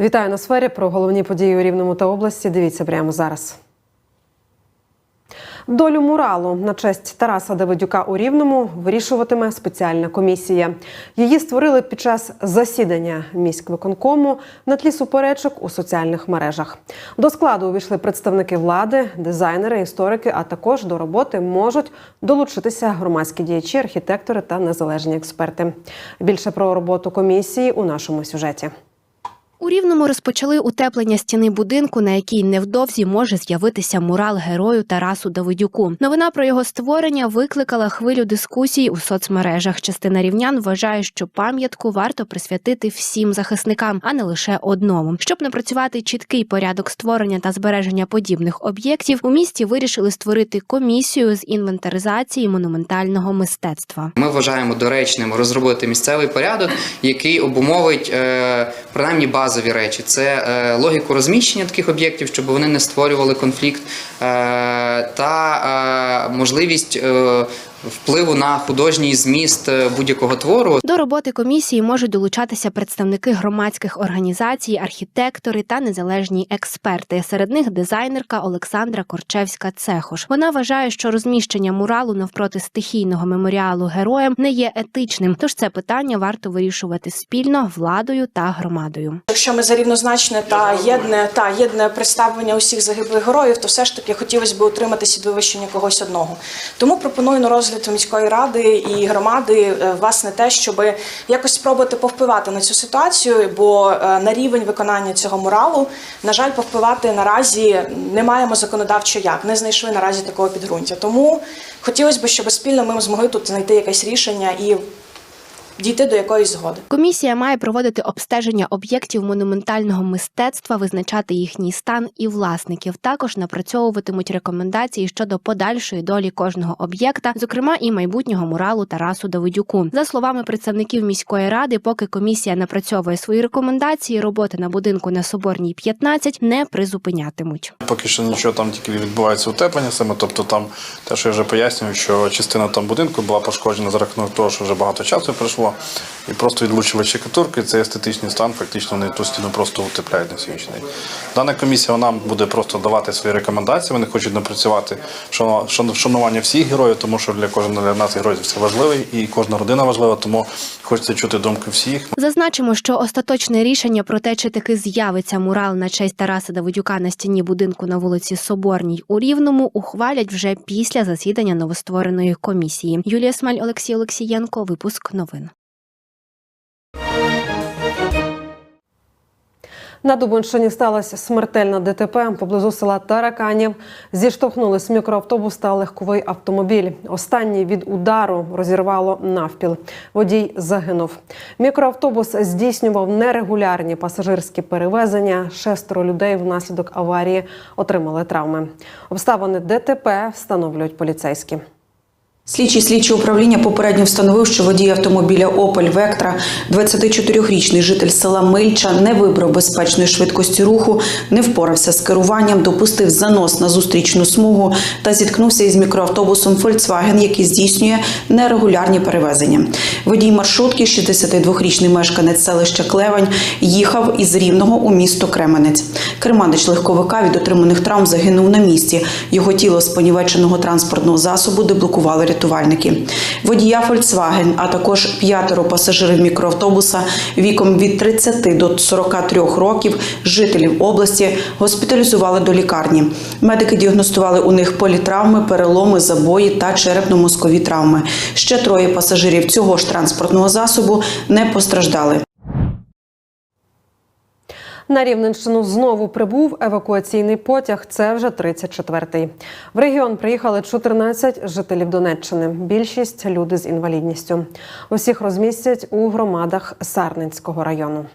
Вітаю на сфері про головні події у Рівному та області. Дивіться прямо зараз. Долю муралу на честь Тараса Давидюка у Рівному вирішуватиме спеціальна комісія. Її створили під час засідання міськвиконкому на тлі суперечок у соціальних мережах. До складу увійшли представники влади, дизайнери, історики, а також до роботи можуть долучитися громадські діячі, архітектори та незалежні експерти. Більше про роботу комісії у нашому сюжеті. У Рівному розпочали утеплення стіни будинку, на якій невдовзі може з'явитися мурал герою Тарасу Давидюку. Новина про його створення викликала хвилю дискусій у соцмережах. Частина рівнян вважає, що пам'ятку варто присвятити всім захисникам, а не лише одному. Щоб напрацювати чіткий порядок створення та збереження подібних об'єктів, у місті вирішили створити комісію з інвентаризації монументального мистецтва. Ми вважаємо доречним розробити місцевий порядок, який обумовить е, принаймні базові речі. Це е, логіку розміщення таких об'єктів, щоб вони не створювали конфлікт, е, та е, можливість е, впливу на художній зміст е, будь-якого твору. До роботи комісії можуть долучатися представники громадських організацій, архітектори та незалежні експерти. Серед них дизайнерка Олександра Корчевська Цехош. Вона вважає, що розміщення муралу навпроти стихійного меморіалу героям не є етичним. Тож це питання варто вирішувати спільно владою та громадою. Якщо ми за рівнозначне та єдне та єдне представлення усіх загиблих героїв, то все ж таки хотілося б утриматися від вивищення когось одного. Тому пропоную на розгляд міської ради і громади е, власне те, щоб якось спробувати повпливати на цю ситуацію, бо е, на рівень виконання цього муралу, на жаль, повпливати наразі не маємо законодавчо як, не знайшли наразі такого підґрунтя. Тому хотілося б, щоб спільно ми змогли тут знайти якесь рішення і дійти до якоїсь згоди. Комісія має проводити обстеження об'єктів монументального мистецтва, визначати їхній стан і власників. Також напрацьовуватимуть рекомендації щодо подальшої долі кожного об'єкта, зокрема і майбутнього муралу Тарасу Давидюку. За словами представників міської ради, поки комісія напрацьовує свої рекомендації, роботи на будинку на Соборній 15 не призупинятимуть. Поки що нічого там тільки відбувається утеплення саме. Тобто там те, що я вже пояснюю, що частина там будинку була пошкоджена за рахунок того, що вже багато часу пройшло, 对。І просто відлучили щекатурки. Це естетичний стан. Фактично вони ту стіну просто утепляють на сьогоднішній. Дана комісія вона буде просто давати свої рекомендації. Вони хочуть напрацювати вшанування всіх героїв, тому що для кожного для нас героїв це важливий, і кожна родина важлива, тому хочеться чути думки всіх. Зазначимо, що остаточне рішення про те, чи таки з'явиться мурал на честь Тараса Давидюка на стіні будинку на вулиці Соборній у Рівному, ухвалять вже після засідання новоствореної комісії. Юлія Смаль, Олексій Олексієнко. Випуск новин. На Дубинщині сталося смертельна ДТП поблизу села Тараканів. Зіштовхнулись мікроавтобус та легковий автомобіль. Останній від удару розірвало навпіл. Водій загинув. Мікроавтобус здійснював нерегулярні пасажирські перевезення. Шестеро людей внаслідок аварії отримали травми. Обставини ДТП встановлюють поліцейські. Слідчий слідчого управління попередньо встановив, що водій автомобіля Опель Вектра, 24-річний житель села Мильча, не вибрав безпечної швидкості руху, не впорався з керуванням, допустив занос на зустрічну смугу та зіткнувся із мікроавтобусом Volkswagen, який здійснює нерегулярні перевезення. Водій маршрутки, 62-річний мешканець селища Клевань, їхав із Рівного у місто Кременець. Керманич легковика від отриманих травм загинув на місці. Його тіло з понівеченого транспортного засобу деблокували рятувальники. Водія Volkswagen, а також п'ятеро пасажирів мікроавтобуса віком від 30 до 43 років, жителів області, госпіталізували до лікарні. Медики діагностували у них політравми, переломи, забої та черепно-мозкові травми. Ще троє пасажирів цього ж транспортного засобу не постраждали. На Рівненщину знову прибув евакуаційний потяг. Це вже 34-й. В регіон приїхали 14 жителів Донеччини. Більшість люди з інвалідністю. Усіх розмістять у громадах Сарненського району.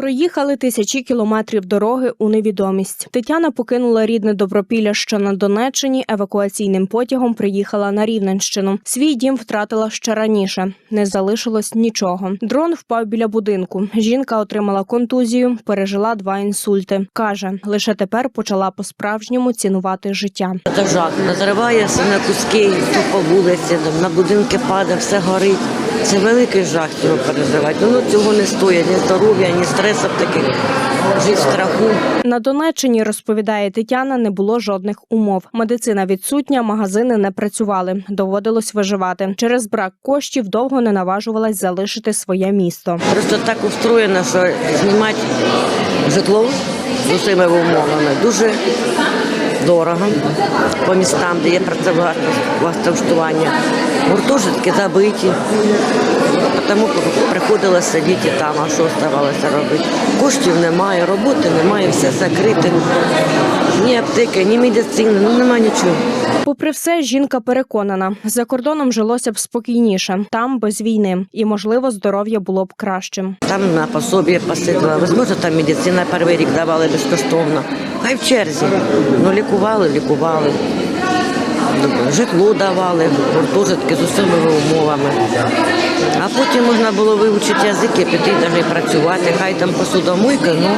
Проїхали тисячі кілометрів дороги у невідомість. Тетяна покинула рідне Добропілля, що на Донеччині. Евакуаційним потягом приїхала на Рівненщину. Свій дім втратила ще раніше. Не залишилось нічого. Дрон впав біля будинку. Жінка отримала контузію, пережила два інсульти. каже, лише тепер почала по-справжньому цінувати життя. Це жах. Розривається на куски, по вулиці, на будинки падає, все горить. Це великий жах цього переживати. Воно цього не стоїть, ні здоров'я, ні стресів таких, жити в страху. На Донеччині, розповідає Тетяна, не було жодних умов. Медицина відсутня, магазини не працювали. Доводилось виживати. Через брак коштів довго не наважувалась залишити своє місто. Просто так устроєно, що знімати житло з усіма умовами дуже дорого по містам, де є працевлаштування. Гуртожитки забиті. Тому приходилося сидіти там, а що ставалося робити. Коштів немає, роботи немає, все закрите. Ні аптеки, ні медицини, ну немає нічого. Попри все, жінка переконана, за кордоном жилося б спокійніше, там без війни, і можливо здоров'я було б кращим. Там на пособі посиділа. Возможно, там медицина перший рік давали безкоштовно. Хай в черзі. Ну, лікували, лікували. Житло давали, гуртожитки з усіма умовами. А потім можна було вивчити язики, піти навіть працювати. Хай там посудомойка, ну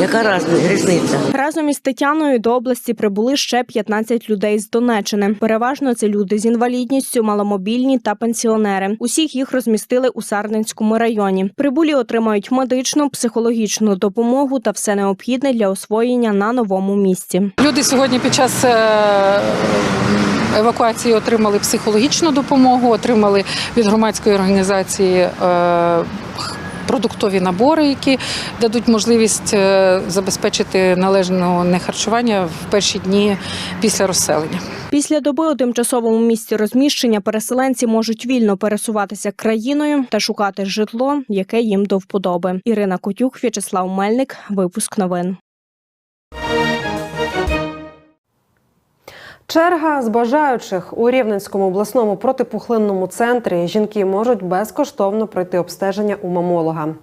яка раз- різниця. Разом із Тетяною до області прибули ще 15 людей з Донеччини. Переважно це люди з інвалідністю, маломобільні та пенсіонери. Усіх їх розмістили у Сарненському районі. Прибулі отримають медичну, психологічну допомогу та все необхідне для освоєння на новому місці. Люди сьогодні під час е, евакуації отримали психологічну допомогу, отримали від громадської організації е, продуктові набори, які дадуть можливість е, забезпечити належне не харчування в перші дні після розселення. Після доби у тимчасовому місці розміщення переселенці можуть вільно пересуватися країною та шукати житло, яке їм до вподоби. Ірина Котюк, В'ячеслав Мельник. Випуск новин. Черга з бажаючих у Рівненському обласному протипухлинному центрі жінки можуть безкоштовно пройти обстеження у мамолога.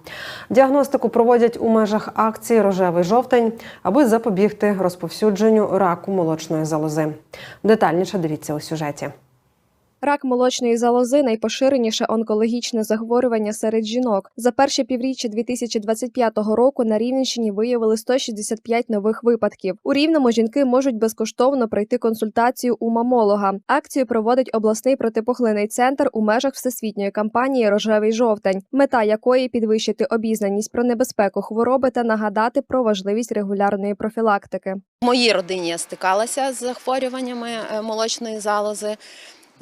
Діагностику проводять у межах акції Рожевий жовтень, аби запобігти розповсюдженню раку молочної залози. Детальніше дивіться у сюжеті. Рак молочної залози найпоширеніше онкологічне захворювання серед жінок. За перше півріччя 2025 року на Рівненщині виявили 165 нових випадків. У Рівному жінки можуть безкоштовно пройти консультацію у мамолога. Акцію проводить обласний протипухлинний центр у межах всесвітньої кампанії Рожевий жовтень, мета якої підвищити обізнаність про небезпеку хвороби та нагадати про важливість регулярної профілактики. В моїй родині я стикалася з захворюваннями е, молочної залози.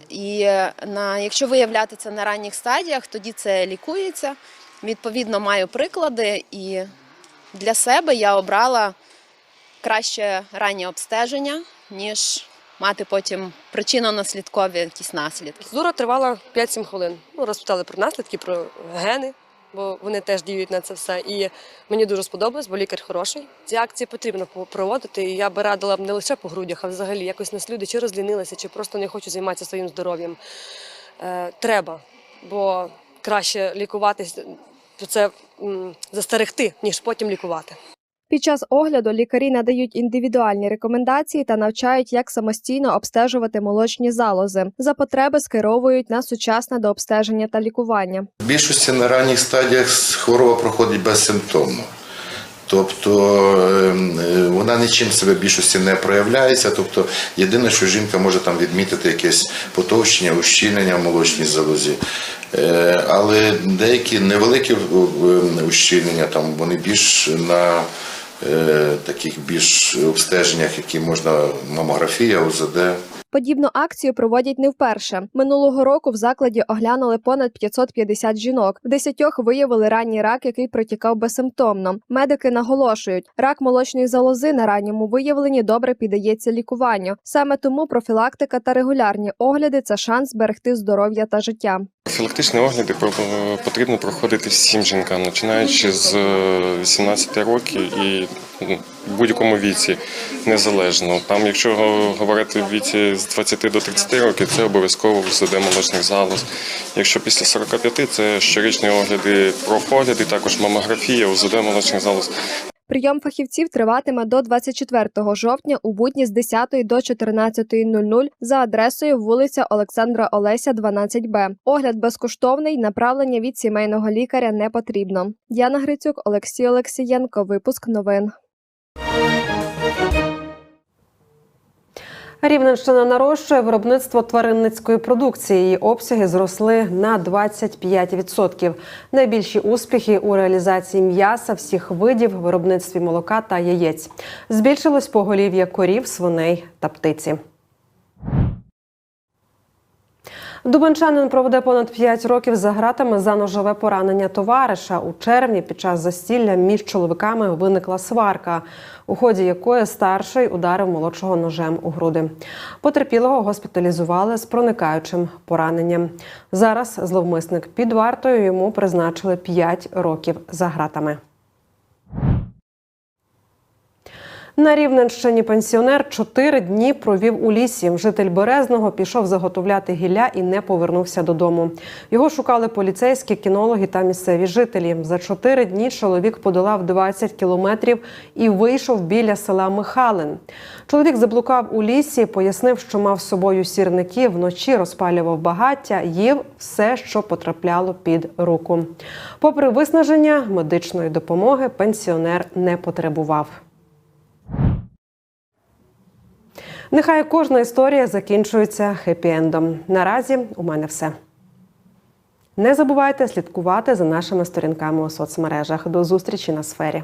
І е, на, якщо виявляти це на ранніх стадіях, тоді це лікується. Відповідно, маю приклади, і для себе я обрала краще раннє обстеження, ніж мати потім причинно-наслідкові якісь наслідки. Зура тривала 5-7 хвилин. Ну, розпитали про наслідки, про гени, бо вони теж діють на це все. І мені дуже сподобалось, бо лікар хороший. Ці акції потрібно по- проводити. І я би радила не лише по грудях, а взагалі якось нас люди чи розлінилися, чи просто не хочуть займатися своїм здоров'ям. Е, треба, бо краще лікуватись, це застерегти, ніж потім лікувати. Під час огляду лікарі надають індивідуальні рекомендації та навчають, як самостійно обстежувати молочні залози. За потреби скеровують на сучасне до обстеження та лікування. В більшості на ранніх стадіях хвороба проходить безсимптомно. Тобто ем, е, вона нічим себе в більшості не проявляється. Тобто єдине, що жінка може там відмітити якесь потовщення, ущільнення в молочній залозі. Е, Але деякі невеликі е, ущільнення, там вони більш на е, таких більш обстеженнях, які можна мамографія, ОЗД. Подібну акцію проводять не вперше. Минулого року в закладі оглянули понад 550 жінок. В десятьох виявили ранній рак, який протікав безсимптомно. Медики наголошують, рак молочної залози на ранньому виявленні добре піддається лікуванню. Саме тому профілактика та регулярні огляди це шанс зберегти здоров'я та життя. Профілактичні огляди про- потрібно проходити всім жінкам, починаючи з е, 18 років і в будь-якому віці, незалежно. Там, якщо говорити в віці з 20 до 30 років, це обов'язково ВСД молочних залоз. Якщо після 45 це щорічні огляди профогляди, також мамографія, УЗД молочних залоз. Прийом фахівців триватиме до 24 жовтня у будні з 10 до 14.00 за адресою вулиця Олександра Олеся, 12Б. Огляд безкоштовний, направлення від сімейного лікаря не потрібно. Діана Грицюк, Олексій Олексієнко. Випуск новин. Рівненщина нарощує виробництво тваринницької продукції. Її обсяги зросли на 25%. Найбільші успіхи у реалізації м'яса всіх видів, виробництві молока та яєць. Збільшилось поголів'я корів, свиней та птиці. Дубанчанин проведе понад 5 років за ґратами за ножове поранення товариша. У червні під час застілля між чоловіками виникла сварка, у ході якої старший ударив молодшого ножем у груди. Потерпілого госпіталізували з проникаючим пораненням. Зараз зловмисник під вартою йому призначили 5 років за ґратами. На Рівненщині пенсіонер чотири дні провів у лісі. Житель Березного пішов заготовляти гілля і не повернувся додому. Його шукали поліцейські, кінологи та місцеві жителі. За чотири дні чоловік подолав 20 кілометрів і вийшов біля села Михалин. Чоловік заблукав у лісі, пояснив, що мав з собою сірники, вночі розпалював багаття, їв все, що потрапляло під руку. Попри виснаження медичної допомоги, пенсіонер не потребував. Нехай кожна історія закінчується хеппі-ендом. Наразі у мене все. Не забувайте слідкувати за нашими сторінками у соцмережах. До зустрічі на сфері.